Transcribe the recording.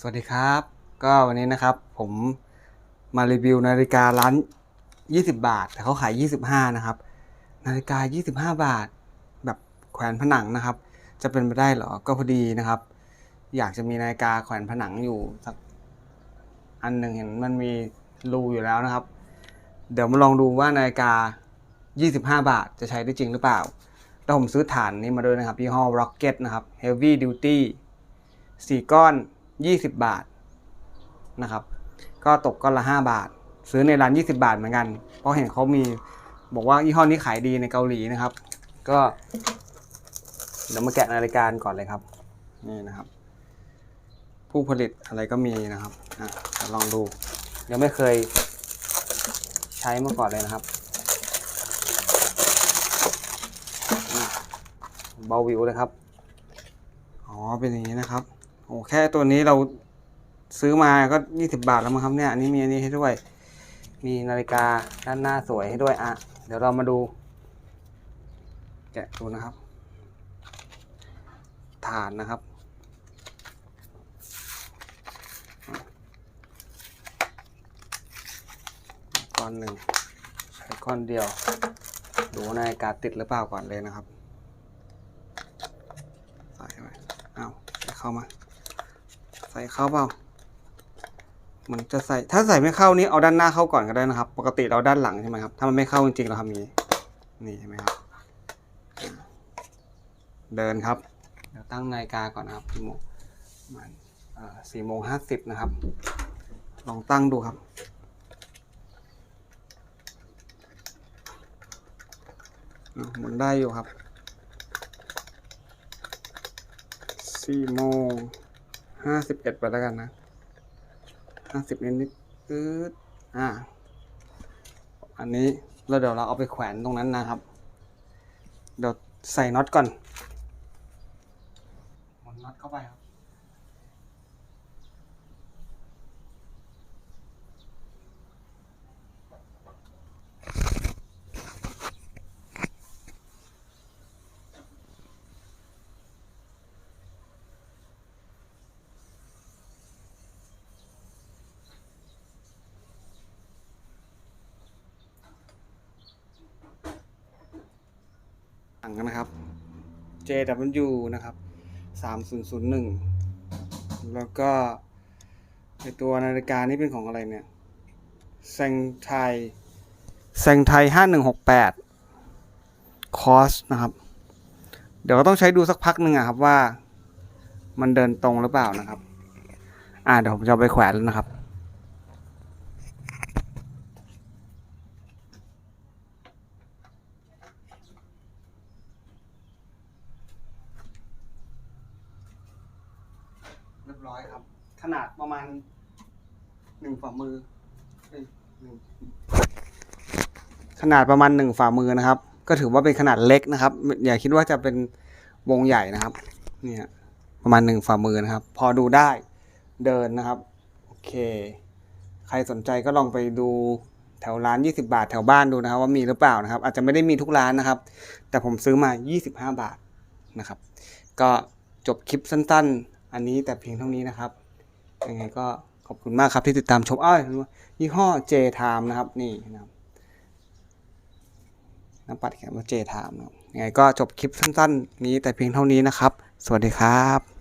สวัสดีครับ ก็วันนี้นะครับผมมารีวิวนาฬิการ้าน 20 บาท แต่เขาขาย 25 นะครับ นาฬิกา 25 บาท แบบแขวนผนังนะครับ จะเป็นไปได้หรอก็พอดีนะครับ อยากจะมีนาฬิกาแขวนผนังอยู่สักอันหนึ่งเห็นมันมีรูอยู่แล้วนะครับ เดี๋ยวมาลองดูว่านาฬิกา 25 บาทจะใช้ได้จริงหรือเปล่าแล้วผมซื้อฐานนี้มาด้วยนะครับยี่ห้อ Rocket นะครับ Heavy Duty สี่ก้อน 20 บาทนะครับ ก็ตกก้อนละ 5 บาท ซื้อในร้าน 20 บาทเหมือนกัน เพราะเห็นเขามีบอกว่ายี่ห้อนี้ขายดีในเกาหลีนะครับ ก็เดี๋ยวมาแกะนาฬิกาก่อนเลยครับ นี่นะครับ ผู้ผลิตอะไรก็มีนะครับอะลองดูยังไม่เคยใช้มาก่อนเลยนะครับเบาวิวเลยครับ อ๋อ เป็นอย่างนี้นะครับ โอ้แค่ตัวนี้เราซื้อมาก็20บาทแล้วมั้งครับเนี่ยอันนี้มีอันนี้ให้ด้วย มีนาฬิกาด้านหน้าสวยให้ด้วยอะ เดี๋ยวเรามาดู แกะดูนะครับ ฐานนะครับก้อนหนึ่งใช้ก้อนเดียว ดูนาฬิกาติดหรือเปล่าก่อนเลยนะครับใส่ไว้อ้าเข้ามา ใส่เข้าเปล่ามันจะใส่ถ้าใส่ไม่เข้านี่เอาด้านหน้าเข้าก่อนก็ได้นะครับ ปกติเราด้านหลังใช่ไหมครับถ้ามันไม่เข้าจริงๆเราทำอย่างนี้นี่ใช่ไหมครับ เดินครับเดี๋ยวตั้งนาฬิกาก่อนนะครับพี่โมงประมันสี่โมงห้าสิบนะครับ ลองตั้งดูครับหมุนได้อยู่ครับสี่โมง ห้าสิบเอ็ดไปแล้วกันนะห้าสิบนิดนิดๆตืดอ่า อันนี้แล้วเดี๋ยวเราเอาไปแขวนตรงนั้นนะครับ เดี๋ยวใส่น็อตก่อนหมุนน็อตเข้าไปครับ สั่งกันนะครับ JW นะครับ3001 แล้วก็ไอตัวนาฬิกานี่เป็นของอะไรเนี่ยแซงไทยแซงไทย5168 คอสนะครับ เดี๋ยวก็ต้องใช้ดูสักพักหนึ่งอะครับว่า มันเดินตรงหรือเปล่านะครับ อ่าเดี๋ยวผมจะไปแขวนแล้วนะครับ ร้อยครับ ขนาดประมาณหนึ่งฝ่ามือเอ้ยหนึ่งขนาดประมาณหนึ่งฝ่ามือนะครับ ก็ถือว่าเป็นขนาดเล็กนะครับ อย่าคิดว่าจะเป็นวงใหญ่นะครับเนี่ยประมาณหนึ่งฝ่ามือนะครับ พอดูได้เดินนะครับโอเค ใครสนใจก็ลองไปดูแถวร้าน 20 บาท แถวบ้านดูนะครับ ว่ามีหรือเปล่านะครับ อาจจะไม่ได้มีทุกร้านนะครับ แต่ผมซื้อมา 25 บาทนะครับ ก็จบคลิปสั้น ๆ อันนี้แต่เพียงเท่านี้นะครับยังไงก็ขอบคุณมากครับที่ติดตามชมอ้อยยี่ห้อ J Time นะครับนี่นะครับน้ำปัดแขนว่า J Time นะครับยังไงก็จบคลิปสั้น ๆ นี้แต่เพียงเท่านี้นะครับ สวัสดีครับ